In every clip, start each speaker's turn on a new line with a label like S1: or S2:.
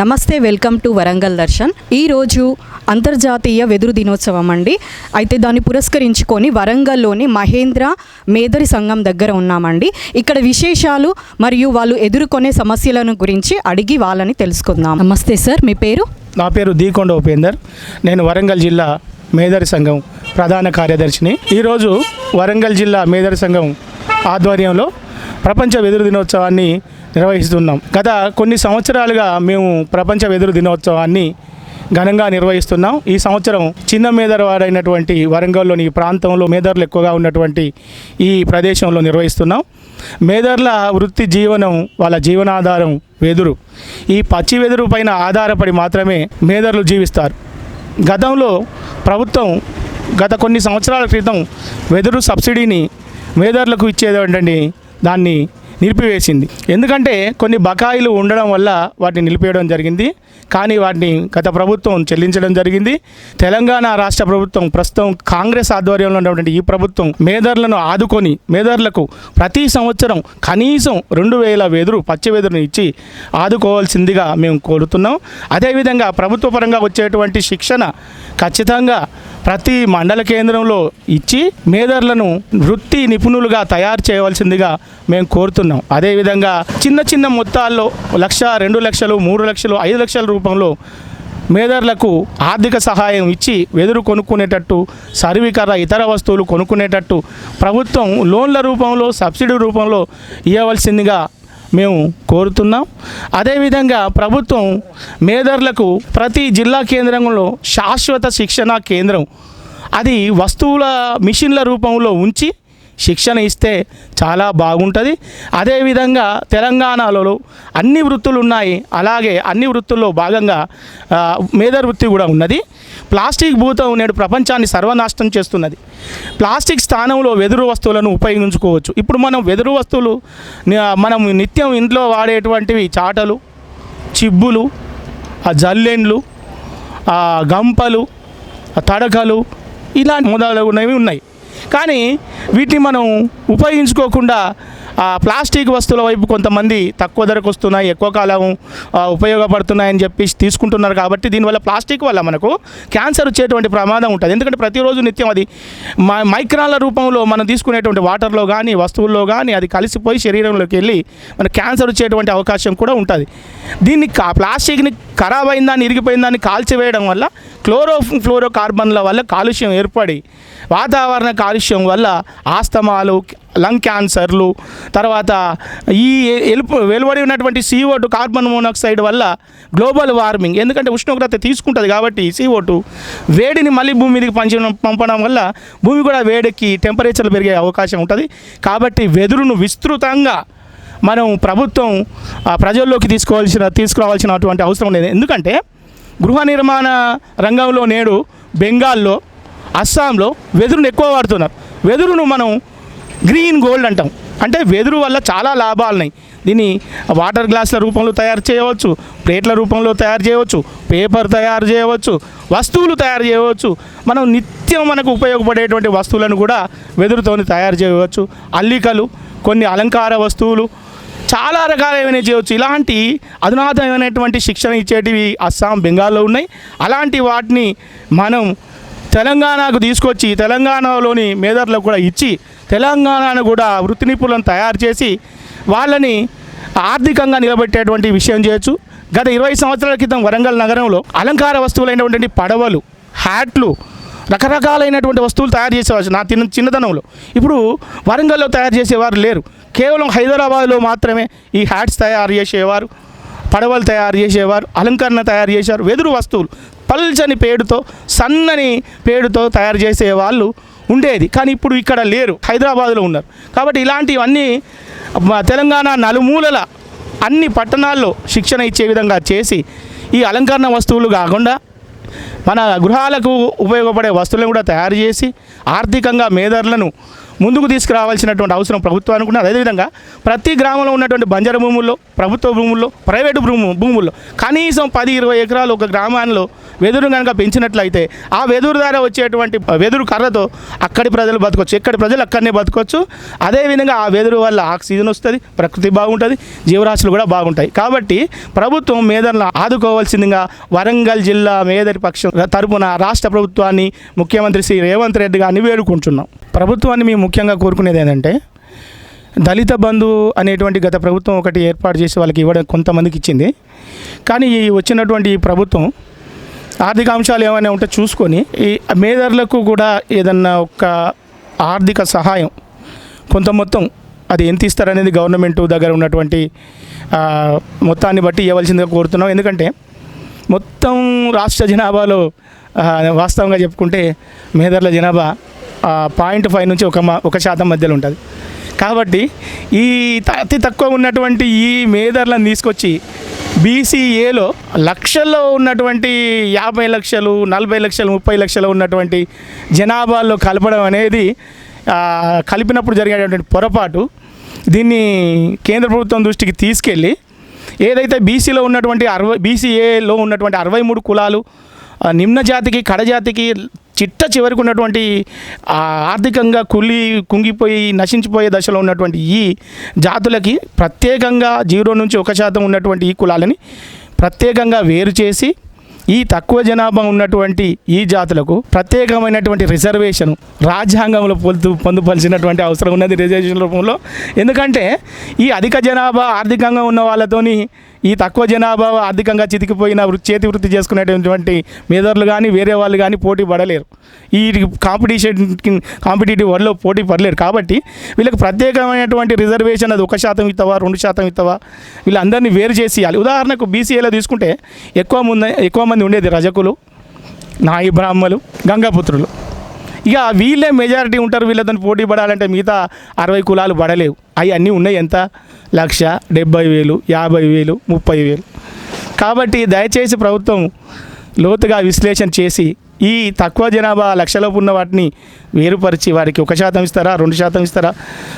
S1: నమస్తే welcome to Warangal Darshan. ఈరోజు అంతర్జాతీయ వెదురు దినోత్సవం అండి. అయితే దాన్ని పురస్కరించుకొని వరంగల్లోని మహేంద్ర మేదరి సంఘం దగ్గర ఉన్నామండి. ఇక్కడ విశేషాలు మరియు వాళ్ళు ఎదుర్కొనే సమస్యలను గురించి అడిగి వాళ్ళని తెలుసుకుందాం. నమస్తే సార్ మీ పేరు?
S2: నా పేరు దీకొండ ఉపేందర్. నేను వరంగల్ జిల్లా మేదరి సంఘం ప్రధాన కార్యదర్శిని. ఈరోజు వరంగల్ జిల్లా మేదరి సంఘం ఆధ్వర్యంలో ప్రపంచ వెదురు దినోత్సవాన్ని నిర్వహిస్తున్నాం. గత కొన్ని సంవత్సరాలుగా మేము ప్రపంచ వెదురు దినోత్సవాన్ని ఘనంగా నిర్వహిస్తున్నాం. ఈ సంవత్సరం చిన్న మేదరవాడైనటువంటి వరంగల్లోని ఈ ప్రాంతంలో మేదర్లు ఎక్కువగా ఉన్నటువంటి ఈ ప్రదేశంలో నిర్వహిస్తున్నాం. మేదర్ల వృత్తి జీవనం వాళ్ళ జీవనాధారం వెదురు. ఈ పచ్చి వెదురు పైన ఆధారపడి మాత్రమే మేదర్లు జీవిస్తారు. గతంలో ప్రభుత్వం గత కొన్ని సంవత్సరాల క్రితం వెదురు సబ్సిడీని మేదర్లకు ఇచ్చేదండి దాన్ని నిలిపివేసింది. ఎందుకంటే కొన్ని బకాయిలు ఉండడం వల్ల వాటిని నిలిపేయడం జరిగింది. కానీ వాటిని గత ప్రభుత్వం చెల్లించడం జరిగింది. తెలంగాణ రాష్ట్ర ప్రభుత్వం ప్రస్తుతం కాంగ్రెస్ ఆధ్వర్యంలో ఉన్నటువంటి ఈ ప్రభుత్వం మేదర్లను ఆదుకొని మేదర్లకు ప్రతి సంవత్సరం కనీసం రెండు వేల వెదురు పచ్చి వెదురును ఇచ్చి ఆదుకోవాల్సిందిగా మేము కోరుతున్నాం. అదేవిధంగా ప్రభుత్వ పరంగా వచ్చేటువంటి శిక్షణ ఖచ్చితంగా ప్రతి మండల కేంద్రంలో ఇచ్చి మేదర్లను వృత్తి నిపుణులుగా తయారు చేయవలసిందిగా మేము కోరుతున్నాం. అదేవిధంగా చిన్న చిన్న మొత్తాల్లో లక్ష రెండు లక్షలు మూడు లక్షలు ఐదు లక్షల రూపంలో మేదర్లకు ఆర్థిక సహాయం ఇచ్చి వెదురు కొనుక్కునేటట్టు సర్వీకర ఇతర వస్తువులు కొనుక్కునేటట్టు ప్రభుత్వం లోన్ల రూపంలో సబ్సిడీ రూపంలో ఇవ్వవలసిందిగా మేము కోరుతున్నాం. అదేవిధంగా ప్రభుత్వం మేదర్లకు ప్రతి జిల్లా కేంద్రంలో శాశ్వత శిక్షణ కేంద్రం. అది వస్తువుల మిషన్ల రూపంలో ఉంచి శిక్షణ ఇస్తే చాలా బాగుంటుంది. అదేవిధంగా తెలంగాణలో అన్ని వృత్తులు ఉన్నాయి. అలాగే అన్ని వృత్తుల్లో భాగంగా మేధ వృత్తి కూడా ఉన్నది. ప్లాస్టిక్ భూతం నేడు ప్రపంచాన్ని సర్వనాశనం చేస్తున్నది. ప్లాస్టిక్ స్థానంలో వెదురు వస్తువులను ఉపయోగించుకోవచ్చు. ఇప్పుడు మనం వెదురు వస్తువులు మనం నిత్యం ఇంట్లో వాడేటువంటివి చాటలు చిబ్బులు ఆ జల్లెండ్లు ఆ గంపలు తడకలు ఇలాంటి మొదలగునవి ఉన్నాయి. కానీ వీటిని మనం ఉపయోగించుకోకుండా ప్లాస్టిక్ వస్తువుల వైపు కొంతమంది తక్కువ ధరకు వస్తున్నాయి ఎక్కువ కాలం ఉపయోగపడుతున్నాయని చెప్పి తీసుకుంటున్నారు కాబట్టి దీనివల్ల ప్లాస్టిక్ వల్ల మనకు క్యాన్సర్ వచ్చేటువంటి ప్రమాదం ఉంటుంది. ఎందుకంటే ప్రతిరోజు నిత్యం అది మైక్రాన్ల రూపంలో మనం తీసుకునేటువంటి వాటర్లో కానీ వస్తువుల్లో కానీ అది కలిసిపోయి శరీరంలోకి వెళ్ళి మన క్యాన్సర్ వచ్చేటువంటి అవకాశం కూడా ఉంటుంది. దీన్ని కా ప్లాస్టిక్ని ఖరాబ్ అయిందాన్ని ఇరిగిపోయిందాన్ని కాల్చివేయడం వల్ల క్లోరో ఫ్లోరో కార్బన్ల వల్ల కాలుష్యం ఏర్పడి వాతావరణ కాలుష్యం వల్ల ఆస్తమాలు లంగ్ క్యాన్సర్లు తర్వాత ఈ ఎలుపు వెలువడి ఉన్నటువంటి CO2 కార్బన్ మోనాక్సైడ్ వల్ల గ్లోబల్ వార్మింగ్ ఎందుకంటే ఉష్ణోగ్రత తీసుకుంటుంది కాబట్టి సీఓ టూ వేడిని మళ్ళీ భూమి మీదకి పంచడం పంపడం వల్ల భూమి కూడా వేడెక్కి టెంపరేచర్లు పెరిగే అవకాశం ఉంటుంది. కాబట్టి వెదురును విస్తృతంగా మనం ప్రభుత్వం ప్రజల్లోకి తీసుకోవాల్సిన తీసుకురావాల్సినటువంటి అవసరం లేదు. ఎందుకంటే గృహ నిర్మాణ రంగంలో నేడు బెంగాల్లో అస్సాంలో వెదురును ఎక్కువ వాడుతున్నారు. వెదురును మనం గ్రీన్ గోల్డ్ అంటాం. అంటే వెదురు వల్ల చాలా లాభాలు ఉన్నాయి దీన్ని వాటర్ గ్లాసుల రూపంలో తయారు చేయవచ్చు ప్లేట్ల రూపంలో తయారు చేయవచ్చు పేపర్ తయారు చేయవచ్చు వస్తువులు తయారు చేయవచ్చు. మనం నిత్యం మనకు ఉపయోగపడేటువంటి వస్తువులను కూడా వెదురుతోని తయారు చేయవచ్చు. అల్లికలు కొన్ని అలంకార వస్తువులు చాలా రకాలైన చేయవచ్చు. ఇలాంటి అధునాతమైనటువంటి శిక్షణ ఇచ్చేటివి అస్సాం బెంగాల్లో ఉన్నాయి. అలాంటి వాటిని మనం తెలంగాణకు తీసుకొచ్చి తెలంగాణలోని మేధర్లకు కూడా ఇచ్చి తెలంగాణను కూడా వృత్తి నిపుణులను తయారు చేసి వాళ్ళని ఆర్థికంగా నిలబెట్టేటువంటి విషయం చేయొచ్చు. గత ఇరవై సంవత్సరాల క్రితం వరంగల్ నగరంలో అలంకార వస్తువులైనటువంటి పడవలు హ్యాట్లు రకరకాలైనటువంటి వస్తువులు తయారు చేసేవారు నా చిన్న చిన్నతనంలో. ఇప్పుడు వరంగల్లో తయారు చేసేవారు లేరు. కేవలం హైదరాబాద్లో మాత్రమే ఈ హ్యాట్స్ తయారు చేసేవారు పడవలు తయారు చేసేవారు అలంకరణ తయారు చేసేవారు వెదురు వస్తువులు పల్చని పేడుతో సన్నని పేడుతో తయారు చేసే వాళ్ళు ఉండేది. కానీ ఇప్పుడు ఇక్కడ లేరు. హైదరాబాద్లో ఉన్నారు. కాబట్టి ఇలాంటివన్నీ తెలంగాణ నలుమూలల అన్ని పట్టణాల్లో శిక్షణ ఇచ్చే విధంగా చేసి ఈ అలంకరణ వస్తువులు కాకుండా మన గృహాలకు ఉపయోగపడే వస్తువులను కూడా తయారు చేసి ఆర్థికంగా మేధర్లను ముందుకు తీసుకురావాల్సినటువంటి అవసరం ప్రభుత్వానికి ఉన్నది అదేవిధంగా ప్రతి గ్రామంలో ఉన్నటువంటి బంజర భూముల్లో ప్రభుత్వ భూముల్లో ప్రైవేటు భూము భూముల్లో కనీసం పది ఇరవై ఎకరాలు ఒక గ్రామాల్లో వెదురు కనుక పెంచినట్లయితే ఆ వెదురు ద్వారా వచ్చేటువంటి వెదురు కర్రతో అక్కడి ప్రజలు బతకొచ్చు ఎక్కడి ప్రజలు అక్కడనే బతకొచ్చు. అదేవిధంగా ఆ వెదురు వల్ల ఆక్సిజన్ వస్తుంది ప్రకృతి బాగుంటుంది జీవరాశులు కూడా బాగుంటాయి. కాబట్టి ప్రభుత్వం మేదర్లను ఆదుకోవాల్సిందిగా వరంగల్ జిల్లా మేదరి పక్షం తరపున రాష్ట్ర ప్రభుత్వాన్ని ముఖ్యమంత్రి శ్రీ రేవంత్ రెడ్డి గారిని వేడుకుంటున్నాం. ప్రభుత్వాన్ని మేము ముఖ్యంగా కోరుకునేది ఏంటంటే దళిత బంధు అనేటువంటి గత ప్రభుత్వం ఒకటి ఏర్పాటు చేసి వాళ్ళకి ఇవ్వడం కొంతమందికి ఇచ్చింది. కానీ ఈ వచ్చినటువంటి ఈ ప్రభుత్వం ఆర్థిక అంశాలు ఏమైనా ఉంటే చూసుకొని ఈ మేధర్లకు కూడా ఏదన్నా ఒక ఆర్థిక సహాయం కొంత మొత్తం అది ఎంత ఇస్తారనేది గవర్నమెంట్ దగ్గర ఉన్నటువంటి మొత్తాన్ని బట్టి ఇవ్వవలసిందిగా కోరుతున్నాం. ఎందుకంటే మొత్తం రాష్ట్ర జనాభాలో వాస్తవంగా చెప్పుకుంటే మేదర్ల జనాభా పాయింట్ ఫైవ్ నుంచి ఒక మ- ఒక శాతం మధ్యలో ఉంటుంది. కాబట్టి ఈ అతి తక్కువ ఉన్నటువంటి ఈ మేధర్లను తీసుకొచ్చి బీసీఏలో లక్షల్లో ఉన్నటువంటి యాభై లక్షలు నలభై లక్షలు ముప్పై లక్షలు ఉన్నటువంటి జనాభాలో కలపడం అనేది కలిపినప్పుడు జరిగేటటువంటి పొరపాటు దీన్ని కేంద్ర ప్రభుత్వం దృష్టికి తీసుకెళ్ళి ఏదైతే బీసీలో ఉన్నటువంటి అరవై బీసీఏలో ఉన్నటువంటి అరవై మూడు కులాలు నిమ్న జాతికి కడజాతికి చిట్ట చివరికి ఉన్నటువంటి ఆర్థికంగా కుళ్ళి కుంగిపోయి నశించిపోయే దశలో ఉన్నటువంటి ఈ జాతులకి ప్రత్యేకంగా జీరో నుంచి ఒక శాతం ఉన్నటువంటి ఈ కులాలని ప్రత్యేకంగా వేరు చేసి ఈ తక్కువ జనాభా ఉన్నటువంటి ఈ జాతులకు ప్రత్యేకమైనటువంటి రిజర్వేషన్ రాజ్యాంగంలో పొందు పొందుపరిచినటువంటి అవసరం ఉన్నది రిజర్వేషన్ రూపంలో. ఎందుకంటే ఈ అధిక జనాభా ఆర్థికంగా ఉన్న వాళ్ళతోని ఈ తక్కువ జనాభా ఆర్థికంగా చితికిపోయిన వృత్తి చేతి వృత్తి చేసుకునేటటువంటి మేధర్లు కానీ వేరే వాళ్ళు కానీ పోటీ పడలేరు. ఈ కాంపిటీషన్ కాంపిటేటివ్ వరల్డ్లో పోటీ పడలేరు. కాబట్టి వీళ్ళకి ప్రత్యేకమైనటువంటి రిజర్వేషన్ అది ఒక శాతం ఇస్తావా రెండు శాతం ఇస్తావా? వీళ్ళందరినీ వేరు చేసి ఇవ్వాలి. ఉదాహరణకు బీసీఏలో తీసుకుంటే ఎక్కువ ముందు ఎక్కువ మంది ఉండేది రజకులు నాయి బ్రాహ్మలు గంగాపుత్రులు. ఇక వీళ్ళే మెజారిటీ ఉంటారు వీళ్ళతో పోటీ పడాలంటే మిగతా అరవై కులాలు పడలేవు. అవి అన్నీ ఉన్నాయి ఎంత? లక్ష డెబ్బై వేలు యాభై వేలు ముప్పై వేలు. కాబట్టి దయచేసి ప్రభుత్వం లోతుగా విశ్లేషణ చేసి ఈ తక్కువ జనాభా లక్షలోపు ఉన్న వాటిని వేరుపరిచి వారికి ఒక శాతం ఇస్తారా రెండు శాతం ఇస్తారా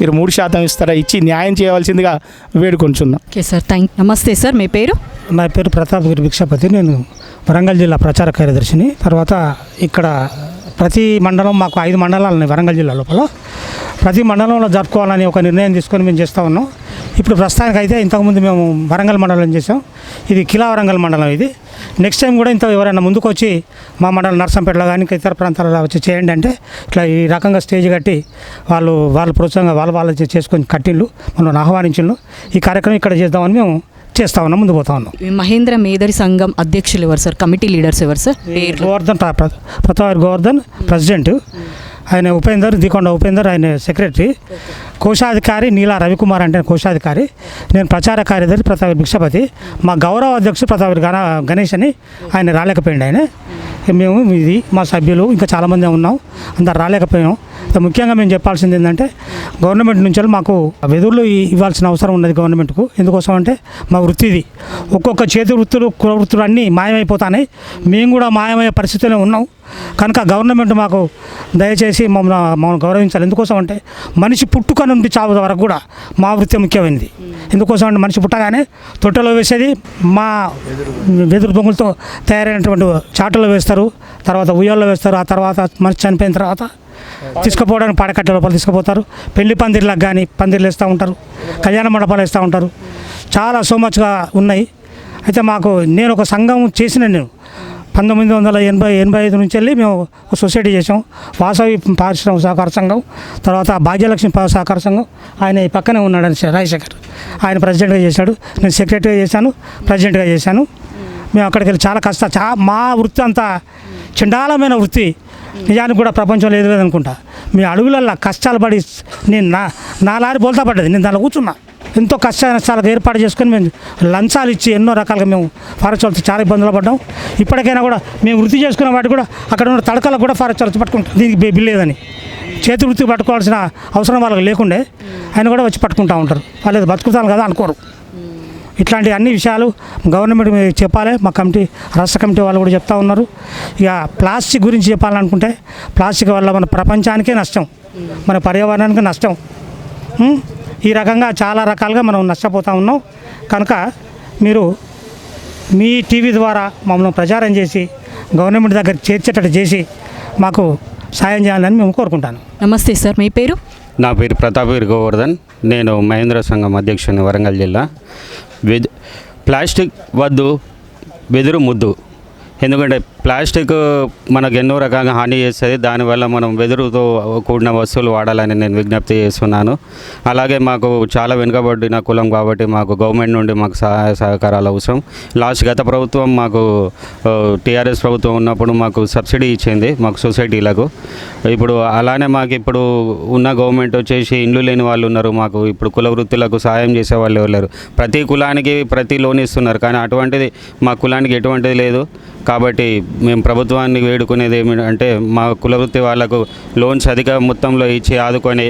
S2: మీరు మూడు శాతం ఇస్తారా ఇచ్చి న్యాయం చేయవలసిందిగా వేడుకొంచున్నాం.
S1: ఓకే సార్ థ్యాంక్ నమస్తే సార్ మీ పేరు?
S3: నా పేరు ప్రతాప్ గిరి భిక్షపతి. నేను వరంగల్ జిల్లా ప్రచార కార్యదర్శిని. తర్వాత ఇక్కడ ప్రతి మండలం మాకు ఐదు మండలాలు ఉన్నాయి వరంగల్ జిల్లా లోపల. ప్రతి మండలంలో జరుపుకోవాలని ఒక నిర్ణయం తీసుకొని మేము చేస్తూ ఉన్నాం. ఇప్పుడు ప్రస్తుతానికి అయితే ఇంతకుముందు మేము వరంగల్ మండలం చేసాం ఇది కిలా వరంగల్ మండలం ఇది. నెక్స్ట్ టైం కూడా ఇంత ఎవరైనా ముందుకు వచ్చి మా మండలం నర్సంపేటలో కానీ ఇతర ప్రాంతాలలో వచ్చి చేయండి అంటే ఇట్లా ఈ రకంగా స్టేజ్ కట్టి వాళ్ళు వాళ్ళు ప్రోత్సాహంగా వాళ్ళు వాళ్ళు చేసుకొని కట్టిళ్ళు మనం ఆహ్వానించిండ్రు ఈ కార్యక్రమం ఇక్కడ చేద్దామని మేము చేస్తా ఉన్నాం ముందు పోతా ఉన్నాం.
S1: మహేంద్ర మేదరి సంఘం అధ్యక్షులు ఎవరు సార్? కమిటీ లీడర్స్ ఎవరు సార్?
S3: గోవర్ధన్ ప్రతాప్ గోవర్ధన్ ప్రెసిడెంట్. ఆయన ఉపేందర్ దికొండ ఉపేందర్ ఆయన సెక్రటరీ. కోశాధికారి నీలా రవికుమార్ అంటే కోశాధికారి. నేను ప్రచార కార్యదర్శి ప్రతాప్ భిక్షపతి. మా గౌరవ అధ్యక్షుడు ప్రతాప్ గణ గణేష్ అని ఆయన రాలేకపోయింది ఆయన. మేము ఇది మా సభ్యులు ఇంకా చాలామంది ఉన్నాం అందరు రాలేకపోయాం. ముఖ్యంగా మేము చెప్పాల్సింది ఏంటంటే గవర్నమెంట్ నుంచి మాకు వెదురులు ఇవ్వాల్సిన అవసరం ఉన్నది గవర్నమెంట్కు. ఎందుకోసం అంటే మా వృత్తి ఇది ఒక్కొక్క చేతి వృత్తులు కుల వృత్తులు అన్నీ మాయమైపోతాయి మేము కూడా మాయమయ్యే పరిస్థితిలో ఉన్నాం. కనుక గవర్నమెంట్ మాకు దయచేసి మమ్మల్ని మమ్మల్ని గౌరవించాలి. ఎందుకోసం అంటే మనిషి పుట్టుక నుండి చావు వరకు కూడా మా వృత్తి ముఖ్యమైనది. ఎందుకోసం అంటే మనిషి పుట్టగానే తొట్టెలో వేసేది మా వెదురు బొంగులతో తయారైనటువంటి చాటలో వేస్తారు తర్వాత ఉయ్యాల్లో వేస్తారు ఆ తర్వాత మనిషి చనిపోయిన తర్వాత తీసుకుపోవడానికి పాడకట్ట లోపల తీసుకుపోతారు. పెళ్ళి పందిర్లకు కానీ పందిర్లు వేస్తూ ఉంటారు కళ్యాణ మండపాలు వేస్తూ ఉంటారు. చాలా సో మచ్గా ఉన్నాయి. అయితే మాకు నేను ఒక సంఘం చేసిన నేను పంతొమ్మిది వందల ఎనభై ఎనభై ఐదు నుంచి వెళ్ళి మేము సొసైటీ చేసాం వాసవి పారిశ్రామిక సహకార సంఘం తర్వాత భాగ్యలక్ష్మి సహకార సంఘం. ఆయన ఈ పక్కనే ఉన్నాడు అని రాజశేఖర్. ఆయన ప్రెసిడెంట్గా చేశాడు. నేను సెక్రటరీగా చేశాను ప్రెసిడెంట్గా చేశాను. మేము అక్కడికి వెళ్ళి చాలా కష్ట చా మా వృత్తి అంతా చండాలమైన వృత్తి. నిజానికి కూడా ప్రపంచంలో ఏది మీ అడుగులల్లో కష్టాలు పడి నేను నా నా లారీ బోల్తా పడ్డది నేను దానిలో కూర్చున్నా. ఎంతో కష్ట నష్టాలకు ఏర్పాటు చేసుకొని మేము లంచాలు ఇచ్చి ఎన్నో రకాలుగా మేము ఫారెస్ట్ వాళ్ళతో చాలా ఇబ్బందులు పడ్డాం. ఇప్పటికైనా కూడా మేము వృత్తి చేసుకున్న వాటి కూడా అక్కడ ఉన్న తడకలకు కూడా ఫారెస్ట్ వాళ్ళు పట్టుకుంటాం. దీనికి బిల్లేదని లేదని. చేతి వృత్తి పట్టుకోవాల్సిన అవసరం వాళ్ళకి లేకుండే ఆయన కూడా వచ్చి పట్టుకుంటా ఉంటారు. వాళ్ళు బతుకుతాను కదా అనుకోరు. ఇట్లాంటి అన్ని విషయాలు గవర్నమెంట్ మీద చెప్పాలి. మా కమిటీ రాష్ట్ర కమిటీ వాళ్ళు కూడా చెప్తా ఉన్నారు. ఇక ప్లాస్టిక్ గురించి చెప్పాలనుకుంటే ప్లాస్టిక్ వల్ల మన ప్రపంచానికే నష్టం. మన పర్యావరణానికి నష్టం. ఈ రకంగా చాలా రకాలుగా మనం నష్టపోతూ ఉన్నాం. కనుక మీరు మీ టీవీ ద్వారా మమ్మల్ని ప్రచారం చేసి గవర్నమెంట్ దగ్గర చేర్చేటట్టు చేసి మాకు సాయం చేయాలని మేము కోరుకుంటాను.
S1: నమస్తే సార్ మీ పేరు?
S4: నా పేరు ప్రతాపీర్ గోవర్ధన్. నేను మహేంద్ర సంఘం అధ్యక్షుని వరంగల్ జిల్లా. వెద్ ప్లాస్టిక్ వద్దు వెదురు ముద్దు. ఎందుకంటే ప్లాస్టిక్ మనకు ఎన్నో రకంగా హాని చేస్తుంది. దానివల్ల మనం వెదురుతో కూడిన వస్తువులు వాడాలని నేను విజ్ఞప్తి చేస్తున్నాను. అలాగే మాకు చాలా వెనుకబడిన కులం కాబట్టి మాకు గవర్నమెంట్ నుండి మాకు సహాయ సహకారాలు అవసరం. లాస్ట్ గత ప్రభుత్వం మాకు టీఆర్ఎస్ ప్రభుత్వం ఉన్నప్పుడు మాకు సబ్సిడీ ఇచ్చింది మాకు సొసైటీలకు. ఇప్పుడు అలానే మాకు ఇప్పుడు ఉన్న గవర్నమెంట్ వచ్చేసి ఇండ్లు లేని వాళ్ళు ఉన్నారు. మాకు ఇప్పుడు కుల వృత్తులకు సాయం చేసే వాళ్ళు ఎవరు లేరు. ప్రతి కులానికి ప్రతి లోన్ ఇస్తున్నారు. కానీ అటువంటిది మా కులానికి ఎటువంటిది లేదు. కాబట్టి మేము ప్రభుత్వాన్ని వేడుకునేది ఏమిటంటే మా కుల వృత్తి వాళ్ళకు లోన్స్ అధిక మొత్తంలో ఇచ్చి ఆదుకొని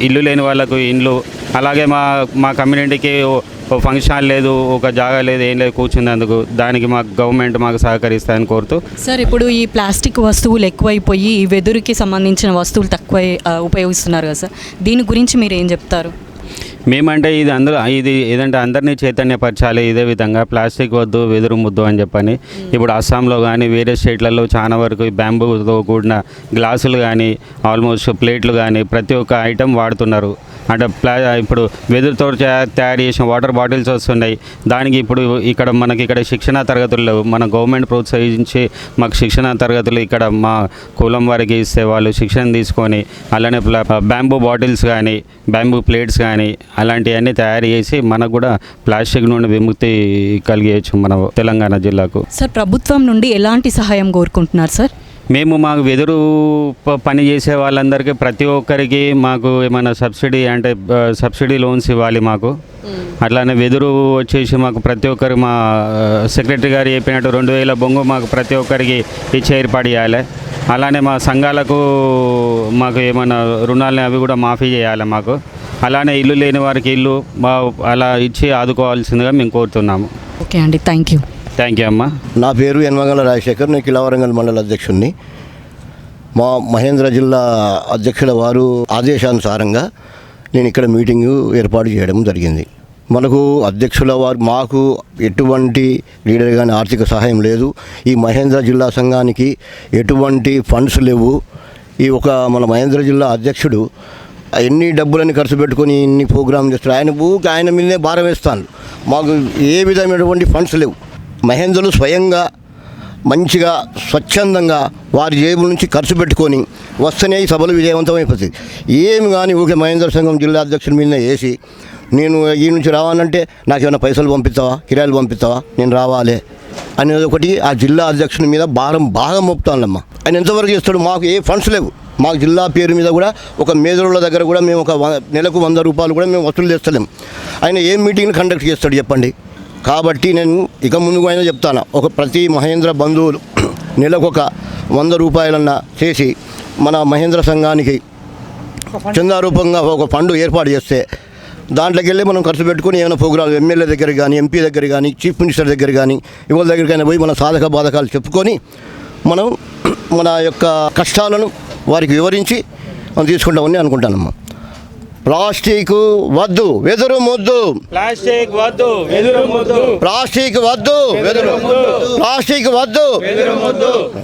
S4: ఇల్లు లేని వాళ్ళకు ఇండ్లు అలాగే మా మా కమ్యూనిటీకి ఓ- ఫంక్షన్ లేదు ఒక జాగా లేదు ఏం లేదు కూర్చున్నందుకు దానికి మాకు గవర్నమెంట్ మాకు సహకరిస్తాయని కోరుతూ.
S1: సార్ ఇప్పుడు ఈ ప్లాస్టిక్ వస్తువులు ఎక్కువైపోయి ఈ వెదురుకి సంబంధించిన వస్తువులు తక్కువ ఉపయోగిస్తున్నారు కదా సార్. దీని గురించి మీరు ఏం చెప్తారు?
S4: మేమంటే ఇది అందరూ ఇది ఏదంటే అందరినీ చైతన్యపరచాలి ఇదే విధంగా ప్లాస్టిక్ వద్దు వెదురు ముద్దు అని చెప్పని. ఇప్పుడు అస్సాంలో కానీ వేరే స్టేట్లలో చాలా వరకు బ్యాంబూతో కూడిన గ్లాసులు కానీ ఆల్మోస్ట్ ప్లేట్లు కానీ ప్రతి ఒక్క ఐటెం వాడుతున్నారు. అంటే ప్లా ఇప్పుడు వెదురుతో తయా- తయారు చేసిన వాటర్ బాటిల్స్ వస్తున్నాయి. దానికి ఇప్పుడు ఇక్కడ మనకి ఇక్కడ శిక్షణ తరగతులు లేవు. మన గవర్నమెంట్ ప్రోత్సహించి మాకు శిక్షణ తరగతులు ఇక్కడ మా కులం వారికి ఇస్తే వాళ్ళు శిక్షణ తీసుకొని అలానే ప్లా- బ్యాంబూ బాటిల్స్ కానీ బ్యాంబూ ప్లేట్స్ కానీ అలాంటివన్నీ తయారు చేసి మనకు కూడా ప్లాస్టిక్ నుండి విముక్తి కలిగేయచ్చు మన తెలంగాణ జిల్లాకు.
S1: సార్ ప్రభుత్వం నుండి ఎలాంటి సహాయం కోరుకుంటున్నారు సార్?
S4: మేము మాకు వెదురు పని చేసే వాళ్ళందరికీ ప్రతి ఒక్కరికి మాకు ఏమైనా సబ్సిడీ అంటే సబ్సిడీ లోన్స్ ఇవ్వాలి మాకు. అట్లానే వెదురు వచ్చేసి మాకు ప్రతి ఒక్కరు మా సెక్రటరీ గారు చెప్పినట్టు రెండు వేల బొంగు మాకు ప్రతి ఒక్కరికి ఇచ్చి ఏర్పాటు చేయాలి. అలానే మా సంఘాలకు మాకు ఏమైనా రుణాలని అవి కూడా మాఫీ చేయాలి మాకు. అలానే ఇల్లు లేని వారికి ఇల్లు మా అలా ఇచ్చి ఆదుకోవాల్సిందిగా మేము కోరుతున్నాము.
S1: ఓకే అండి థ్యాంక్ యూ.
S4: థ్యాంక్ యూ అమ్మా.
S5: నా పేరు యనమగల రాజశేఖర్ నేను కిలవరంగల్ మండల అధ్యక్షుడిని మా మహేంద్ర జిల్లా అధ్యక్షుల వారు ఆదేశానుసారంగా నేను ఇక్కడ మీటింగు ఏర్పాటు చేయడం జరిగింది. మనకు అధ్యక్షుల వారు మాకు ఎటువంటి లీడర్ కానీ ఆర్థిక సహాయం లేదు. ఈ మహేంద్ర జిల్లా సంఘానికి ఎటువంటి ఫండ్స్ లేవు. ఈ ఒక మన మహేంద్ర జిల్లా అధ్యక్షుడు ఎన్ని డబ్బులని ఖర్చు పెట్టుకొని ఇన్ని ప్రోగ్రాం చేస్తారు? ఆయన ఊరికి ఆయన మీదనే భారం వేస్తాను. మాకు ఏ విధమైనటువంటి ఫండ్స్ లేవు. మహేంద్రులు స్వయంగా మంచిగా స్వచ్ఛందంగా వారి జేబుల నుంచి ఖర్చు పెట్టుకొని వస్తేనే ఈ సభలు విజయవంతమైపోతుంది ఏమి కానీ ఊకే మహేంద్ర సంఘం జిల్లా అధ్యక్షుడి మీద వేసి నేను ఈ నుంచి రావాలంటే నాకు ఏమైనా పైసలు పంపిస్తావా? కిరాయిలు పంపిస్తావా? నేను రావాలి. అనేది ఒకటి. ఆ జిల్లా అధ్యక్షుని మీద భారం బాగా మోపుతానమ్మా. ఆయన ఎంతవరకు చేస్తాడు? మాకు ఏ ఫండ్స్ లేవు. మాకు జిల్లా పేరు మీద కూడా ఒక మేదరుల దగ్గర కూడా మేము ఒక వ- నెలకు వంద రూపాయలు కూడా మేము వసూలు చేస్తలేం. ఆయన ఏం మీటింగ్ని కండక్ట్ చేస్తాడు చెప్పండి? కాబట్టి నేను ఇక ముందుకు అయినా చెప్తాను. ఒక ప్రతి మహేంద్ర బంధువులు నెలకొక వంద రూపాయలన్నా చేసి మన మహేంద్ర సంఘానికి చందారూపంగా ఒక ఫండ్ ఏర్పాటు చేస్తే దాంట్లోకి వెళ్ళి మనం ఖర్చు పెట్టుకుని ఏమైనా ప్రోగ్రాం ఎమ్మెల్యే దగ్గర కానీ ఎంపీ దగ్గర కానీ చీఫ్ మినిస్టర్ దగ్గర కానీ ఎవరి దగ్గరికైనా పోయి మన సాధక బాధకాలు చెప్పుకొని మనం మన యొక్క కష్టాలను వారికి వివరించి మనం తీసుకుంటామని అనుకుంటానమ్మా. ప్లాస్టిక్ వద్దు వెదురు ముద్దు.
S4: ప్లాస్టిక్ వద్దు వెదురు ముద్దు.
S5: ప్లాస్టిక్ వద్దు వెదురు. ప్లాస్టిక్ వద్దు.